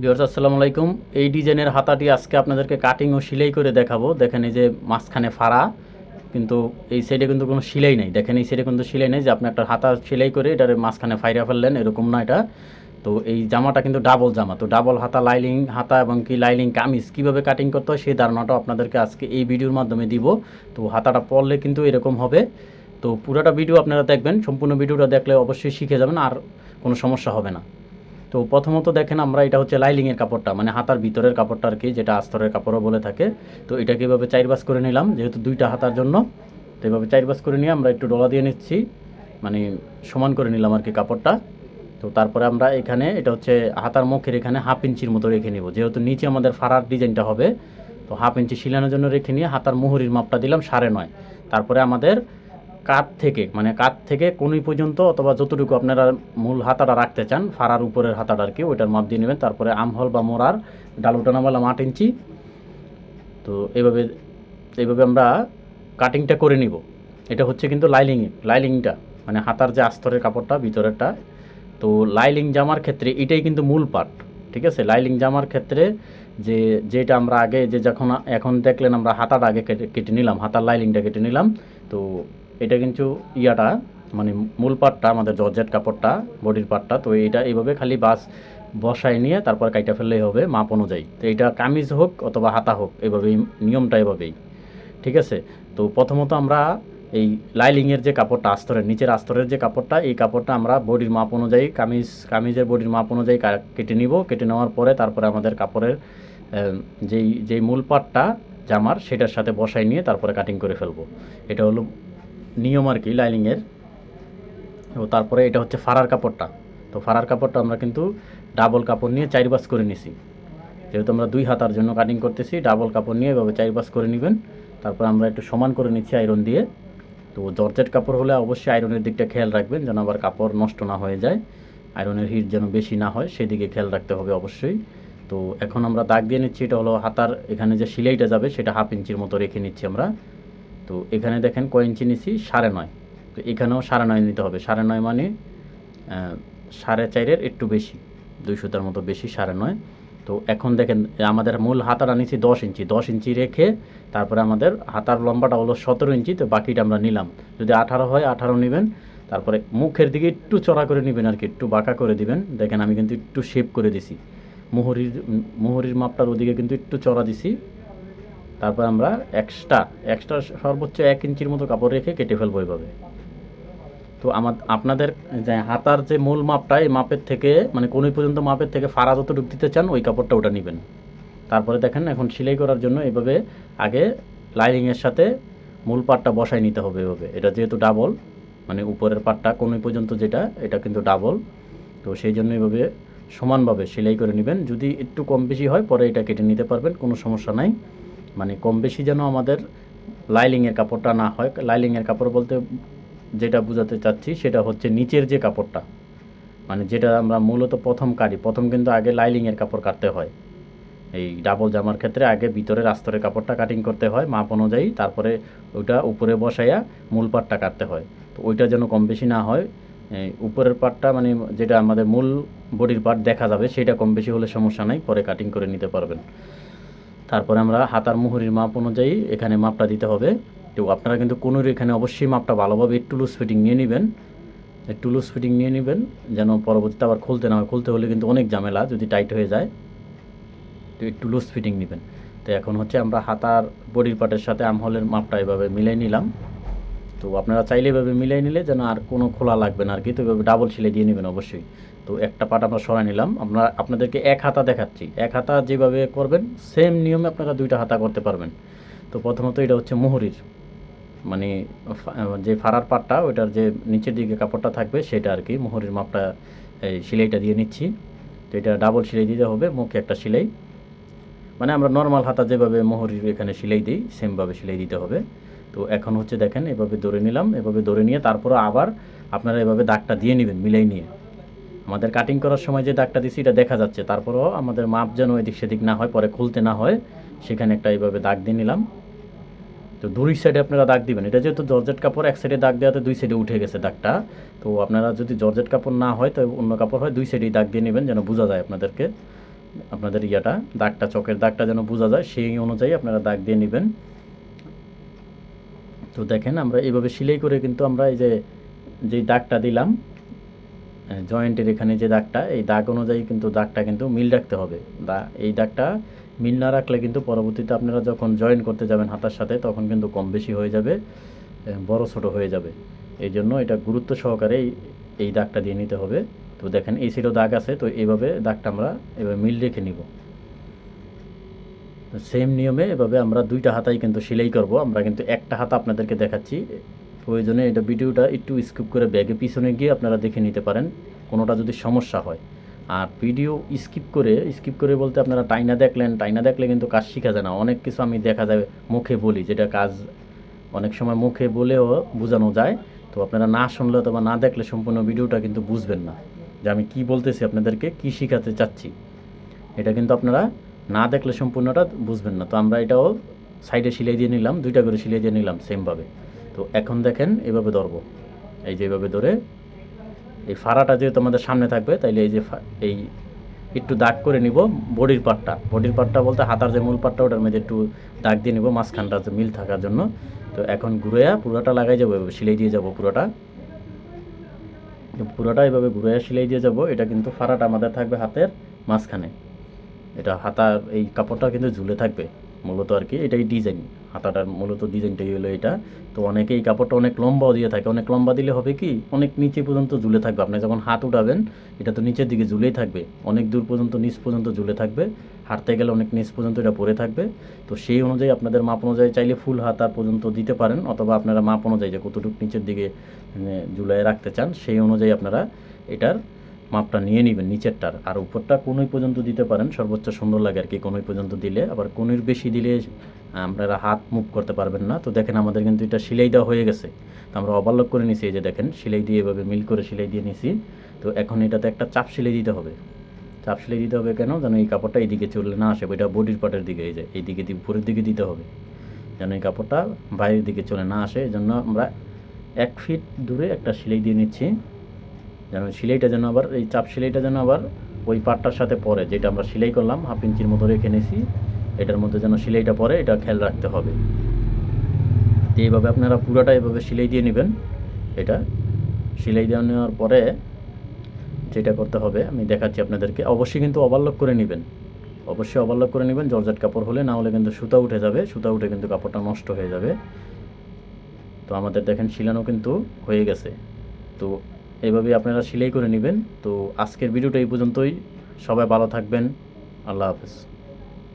বিয়ার্স আসসালামু আলাইকুম। এই ডিজাইনের হাতাটি আজকে আপনাদেরকে কাটিং ও সেলাই করে দেখাবো। দেখেন এই যে মাঝখানে ফাড়া, কিন্তু এই সাইডে কিন্তু কোনো সেলাই নেই। দেখেন এই সাইডে কিন্তু সেলাই নেই যে আপনি একটা হাতা সেলাই করে এটার মাঝখানে ফাইরা ফেললেন, এরকম না এটা। তো এই জামাটা কিন্তু ডাবল জামা। তো ডাবল হাতা লাইলিং হাতা এবং কি লাইলিং কামিজ কীভাবে কাটিং করতে হয় সেই ধারণাটাও আপনাদেরকে আজকে এই ভিডিওর মাধ্যমে দিব। তো হাতাটা পরলে কিন্তু এরকম হবে। তো পুরোটা ভিডিও আপনারা দেখবেন, সম্পূর্ণ ভিডিওটা দেখলে অবশ্যই শিখে যাবেন আর কোনো সমস্যা হবে না। তো প্রথমত দেখেন আমরা এটা হচ্ছে লাইলিংয়ের কাপড়টা মানে হাতার ভিতরের কাপড়টা আর কি, যেটা আস্তরের কাপড়ও বলে থাকে। তো এটাকে এভাবে চারবাস করে নিলাম, যেহেতু দুইটা হাতার জন্য, তো এভাবে চারবাস করে নিয়ে আমরা একটু ডলা দিয়ে নিচ্ছি মানে সমান করে নিলাম আর কি কাপড়টা। তো তারপরে আমরা এখানে, এটা হচ্ছে হাতার মুখের এখানে হাফ ইঞ্চির মতো রেখে নিব, যেহেতু নিচে আমাদের ফাড়ার ডিজাইনটা হবে, তো হাফ ইঞ্চি শিলানোর জন্য রেখে নিয়ে হাতার মুহুরির মাপটা দিলাম সাড়ে নয়। তারপরে আমাদের কাত থেকে মানে কাত থেকে কোনি পর্যন্ত অথবা যতটুকু আপনারা মূল হাতাটা রাখতে চান, ফাড়ার উপরের হাতাটা আর কি, ওইটার মাপ দিয়ে নেবেন। তারপরে আমহল বা মোড়ার ডালুটা নামালাম আট ইঞ্চি। তো এইভাবে এইভাবে আমরা কাটিংটা করে নিব। এটা হচ্ছে কিন্তু লাইলিং লাইলিংটা মানে হাতার যে আস্তরের কাপড়টা, ভিতরেরটা। তো লাইলিং জামার ক্ষেত্রে এটাই কিন্তু মূল পার্ট ঠিক আছে? লাইলিং জামার ক্ষেত্রে যে, যেটা আমরা আগে, যে যখন, এখন দেখলেন আমরা হাতাটা আগে কেটে নিলাম, হাতার লাইলিংটা কেটে নিলাম। তো এটা কিন্তু ইয়াটা মানে মূল পাটটা, আমাদের জর্জেট কাপড়টা, বডির পাটটা, তো এটা এইভাবে খালি বাস বসায় নিয়ে তারপর কাইটা ফেললেই হবে মাপ অনুযায়ী। তো এটা কামিজ হোক অথবা হাতা হোক, এভাবেই, নিয়মটা এভাবেই, ঠিক আছে? তো প্রথমত আমরা এই লাইলিংয়ের যে কাপড়টা, আস্তরের, নিচের আস্তরের যে কাপড়টা, এই কাপড়টা আমরা বডির মাপ অনুযায়ী, কামিজ, কামিজের বডির মাপ অনুযায়ী কেটে নিব। কেটে নেওয়ার পরে তারপরে আমাদের কাপড়ের যেই যেই মূল পাটটা জামার, সেটার সাথে বসাই নিয়ে তারপরে কাটিং করে ফেলব। এটা হলো নিয়ম আর কি, লাইনিংয়ের। ও তারপরে এটা হচ্ছে ফাড়ার কাপড়টা। তো ফাড়ার কাপড়টা আমরা কিন্তু ডাবল কাপড় নিয়ে চার বাস করে নিছি। যেহেতু আমরা দুই হাতার জন্য কাটিং করতেছি, ডাবল কাপড় নিয়ে এভাবে চার বাস করে নেবেন। তারপর আমরা একটু সমান করে নিচ্ছি আয়রন দিয়ে। তো জর্জেট কাপড় হলে অবশ্যই আয়রনের দিকটা খেয়াল রাখবেন, যেন আবার কাপড় নষ্ট না হয়ে যায়। আয়রনের হিট যেন বেশি না হয়, সেদিকে খেয়াল রাখতে হবে অবশ্যই। তো এখন আমরা দাগ দিয়ে নিচ্ছি, এটা হলো হাতার এখানে যে সিলাইটা যাবে, সেটা হাফ ইঞ্চির মতো রেখে নিচ্ছি আমরা। তো এখানে দেখেন কয় ইঞ্চি নিচ্ছি সাড়ে নয়। তো এখানেও সাড়ে নয় নিতে হবে। সাড়ে নয় মানে সাড়ে চারের একটু বেশি। দুই সুতার মতো বেশি, সাড়ে নয়। তো এখন দেখেন, আমাদের মূল হাতাটা নিচ্ছি দশ ইঞ্চি। দশ ইঞ্চি রেখে তারপরে আমাদের হাতার লম্বাটা হলো সতেরো ইঞ্চি, তো বাকিটা আমরা নিলাম। যদি আঠারো হয়, আঠারো নেবেন। তারপরে মুখের দিকে একটু চড়া করে নেবেন আর কি, একটু বাঁকা করে দিবেন। দেখেন আমি কিন্তু একটু শেপ করে দিছি। মোহরির মোহরির মাপটার ওদিকে কিন্তু একটু চড়া দিছি। তারপর আমরা এক্সট্রা এক্সট্রা সর্বোচ্চ এক ইঞ্চির মতো কাপড় রেখে কেটে ফেলব এইভাবে তো আমার, আপনাদের যে হাতার যে মূল মাপটা, এই মাপের থেকে মানে কোন পর্যন্ত মাপের থেকে ফাড়া যতটুকু দিতে চান, ওই কাপড়টা ওটা নেবেন। তারপরে দেখেন, এখন সেলাই করার জন্য এভাবে আগে লাইনিংয়ের সাথে মূল পাটটা বসাই নিতে হবে এভাবে। এটা যেহেতু ডাবল মানে উপরের পাটটা কোন পর্যন্ত যেটা, এটা কিন্তু ডাবল তো সেই জন্য এভাবে সমানভাবে সেলাই করে নেবেন। যদি একটু কম বেশি হয়, পরে এটা কেটে নিতে পারবেন, কোনো সমস্যা নাই। মানে কম বেশি যেন আমাদের লাইলিংয়ের কাপড়টা না হয়। লাইলিংয়ের কাপড় বলতে যেটা বোঝাতে চাচ্ছি সেটা হচ্ছে নিচের যে কাপড়টা মানে যেটা আমরা মূলত প্রথম কাটি প্রথম কিন্তু আগে লাইলিংয়ের কাপড় কাটতে হয়। এই ডাবল জামার ক্ষেত্রে আগে ভিতরের আস্তরের কাপড়টা কাটিং করতে হয়, মাপ অনুযায়ী, তারপরে ওইটা উপরে বসাইয়া মূল পাটটা কাটতে হয়। তো ওইটা যেন কম বেশি না হয় উপরের পাটটা মানে যেটা আমাদের মূল বডির পাট দেখা যাবে, সেটা কম বেশি হলে সমস্যা নাই, পরে কাটিং করে নিতে পারবেন। তারপরে আমরা হাতার মুহুরির মাপ অনুযায়ী এখানে মাপটা দিতে হবে। তো আপনারা কিন্তু কোনো এখানে অবশ্যই মাপটা ভালোভাবে একটু লুজ ফিটিং নিয়ে নেবেন। লুজ ফিটিং নিয়ে নেবেন, যেন পরবর্তীতে আবার খুলতে না হয়। খুলতে হলে কিন্তু অনেক ঝামেলা, যদি টাইট হয়ে যায়, তো একটু লুজ ফিটিং নেবেন। তো এখন হচ্ছে আমরা হাতার বডির পার্টের সাথে আমহলের মাপটা এভাবে মিলাই নিলাম। তো আপনারা চাইলে এভাবে মিলাই নিলে যেন আর কোনো খোলা লাগবে না আর কি। তো এভাবে ডাবল সিলাই দিয়ে নেবেন অবশ্যই। তো একটা পাট আমরা সরাই নিলাম। আমরা আপনাদেরকে এক হাতা দেখাচ্ছি। এক হাতা যেভাবে করবেন সেম নিয়মে আপনারা দুইটা হাতা করতে পারবেন। তো প্রথমত এটা হচ্ছে মোহরির মানে যে ফাড়ার পাটটা, ওইটার যে নিচের দিকে কাপড়টা থাকবে, সেটা আর কি মোহরির মাপটা, এই সিলাইটা দিয়ে নিচ্ছি। তো এটা ডাবল সিলাই দিতে হবে, মুখে একটা সিলাই। মানে আমরা নর্মাল হাতা যেভাবে মোহরির এখানে সিলাই দিই সেমভাবে সিলাই দিতে হবে। তো এখন হচ্ছে দেখেন, এভাবে ধরে নিলাম, এভাবে ধরে নিয়ে তারপরে আবার আপনারা এভাবে দাগটা দিয়ে নেবেন, মিলাই নিয়ে। আমাদের কাটিং করার সময় যে দাগটা দিছি, এটা দেখা যাচ্ছে। তারপরেও আমাদের মাপ যেন এদিক সেদিক না হয়, পরে খুলতে না হয়, সেখানে একটা এইভাবে দাগ দিয়ে নিলাম। তো দুই সাইডে আপনারা দাগ দিবেন। এটা যেহেতু জর্জেট কাপড়, এক সাইডে দাগ দেওয়াতে দুই সাইডে উঠে গেছে দাগটা। তো আপনারা যদি জর্জেট কাপড় না হয়, তো অন্য কাপড় হয়, দুই সাইডেই দাগ দিয়ে নেবেন যেন বোঝা যায় আপনাদেরকে, আপনাদের ইয়াটা, দাগটা, চকের দাগটা যেন বোঝা যায়, সেই অনুযায়ী আপনারা দাগ দিয়ে নেবেন। তো দেখেন আমরা এইভাবে সেলাই করে কিন্তু আমরা এই যে যেই দাগটা দিলাম জয়েন্টের এখানে যে দাগটা, এই দাগ অনুযায়ী কিন্তু দাগটা কিন্তু মিল রাখতে হবে। দা এই দাগটা মিল না রাখলে কিন্তু পরবর্তীতে আপনারা যখন জয়েন করতে যাবেন হাতার সাথে, তখন কিন্তু কম বেশি হয়ে যাবে বড় ছোট হয়ে যাবে। এই জন্য এটা গুরুত্ব সহকারে এই- দাগটা দিয়ে নিতে হবে। তো দেখেন, এই সাইডেও দাগ আছে, তো এইভাবে দাগটা আমরা এভাবে মিল রেখে নিব। সেম নিয়মে এভাবে আমরা দুইটা হাতাই কিন্তু সেলাই করব। আমরা কিন্তু একটা হাতা আপনাদেরকে দেখাচ্ছি। প্রয়োজনে এটা ভিডিওটা একটু স্কিপ করে ব্যাগে পিছনে গিয়ে আপনারা দেখে নিতে পারেন, কোনোটা যদি সমস্যা হয়। আর ভিডিও স্কিপ করে স্কিপ করে বলতে আপনারা টাইনা দেখলেন, টাইনা দেখলে কিন্তু কাজ শেখা যায় না। অনেক কিছু আমি দেখা যায় মুখে বলি, যেটা কাজ অনেক সময় মুখে বলেও বোঝানো যায়। তো আপনারা না শুনলে অথবা না দেখলে সম্পূর্ণ ভিডিওটা কিন্তু বুঝবেন না যে আমি কি বলতেছি আপনাদেরকে, কি শেখাতে চাচ্ছি। এটা কিন্তু আপনারা না দেখলে সম্পূর্ণটা বুঝবেন না। তো আমরা এটাও সাইডে সিলাই দিয়ে নিলাম, দুইটা করে সিলাই দিয়ে নিলাম সেমভাবে তো এখন দেখেন এভাবে ধরবো। এই যে এভাবে ধরে এই ফাড়াটা যেহেতু আমাদের সামনে থাকবে, তাইলে এই যে এই একটু দাগ করে নিব বডির পার্টটা। বডির পার্টটা বলতে হাতার যে মূল পার্টটা, ওটার মধ্যে একটু দাগ দিয়ে নিব, মাঝখানটা মিল থাকার জন্য। তো এখন ঘুরেয়া পুরোটা লাগাই যাব সিলাই দিয়ে যাব পুরোটা। পুরোটা এভাবে ঘুরে সেলাই দিয়ে যাব। এটা কিন্তু ফাড়াটা আমাদের থাকবে হাতের মাঝখানে। এটা হাতার এই কাপড়টা কিন্তু ঝুলে থাকবে, মূলত আর কি, এটাই ডিজাইন হাতাটার মূলত ডিজাইনটাই হলো এটা। তো অনেকে এই কাপড়টা অনেক লম্বাও দিয়ে থাকে, অনেক লম্বা দিলে হবে কি, অনেক নিচে পর্যন্ত ঝুলে থাকবে। আপনি যখন হাত উঠাবেন, এটা তো নিচের দিকে ঝুলেই থাকবে, অনেক দূর পর্যন্ত, নিচ পর্যন্ত ঝুলে থাকবে, হাঁটতে গেলে অনেক নিচ পর্যন্ত এটা পরে থাকবে। তো সেই অনুযায়ী আপনাদের মাপ অনুযায়ী চাইলে ফুল হাতা পর্যন্ত দিতে পারেন, অথবা আপনারা মাপ অনুযায়ী যে কতটুকু নিচের দিকে মানে ঝুলাই রাখতে চান, সেই অনুযায়ী আপনারা এটার মাপটা নিয়ে নেবেন, নিচেরটার। আর উপরটা কোনোই পর্যন্ত দিতে পারেন, সর্বোচ্চ সুন্দর লাগে আর কি, কোনোই পর্যন্ত দিলে। আবার কোনোর বেশি দিলে আপনারা হাত মুভ করতে পারবেন না। তো দেখেন আমাদের কিন্তু এটা সিলাই দেওয়া হয়ে গেছে। তো আমরা ওভারলক করে নিছি, এই যে দেখেন, সিলাই দিয়ে এভাবে মিল করে সিলাই দিয়ে নিছি। তো এখন এটাতে একটা চাপ সিলাই দিতে হবে। চাপ সিলাই দিতে হবে কেন? যেন এই কাপড়টা এইদিকে চলে না আসে এটা বডির পার্টের দিকে, এই যে এই দিকে দি- উপরের দিকে দিতে হবে। যেন এই কাপড়টা বাইরের দিকে চলে না আসে। এই জন্য আমরা এক ফিট দূরে একটা সিলাই দিয়ে নিচ্ছি। যেন সিলাইটা যেন আবার, এই চাপ সিলাইটা যেন আবার ওই পাটটার সাথে পরে যেটা আমরা সেলাই করলাম, হাফ ইঞ্চির মতো রেখে নিয়েছি, এটার মধ্যে যেন সিলাইটা পরে এটা খেয়াল রাখতে হবে। তো এইভাবে আপনারা পুরোটা এভাবে সিলাই দিয়ে নেবেন। এটা সিলাই দেওয়া নেওয়ার পরে যেটা করতে হবে, আমি দেখাচ্ছি আপনাদেরকে, অবশ্যই কিন্তু ওভারলক করে নেবেন। অবশ্যই ওভারলক করে নেবেন, জর্জাট কাপড় হলে, না হলে কিন্তু সুতা উঠে যাবে, সুতা উঠে কিন্তু কাপড়টা নষ্ট হয়ে যাবে। তো আমাদের দেখেন, শিলানো কিন্তু হয়ে গেছে। তো এইভাবে আপনারা সেলাই করে নেবেন। তো আজকের ভিডিওটা এই পর্যন্তই। সবাই ভালো থাকবেন। আল্লাহ হাফেজ।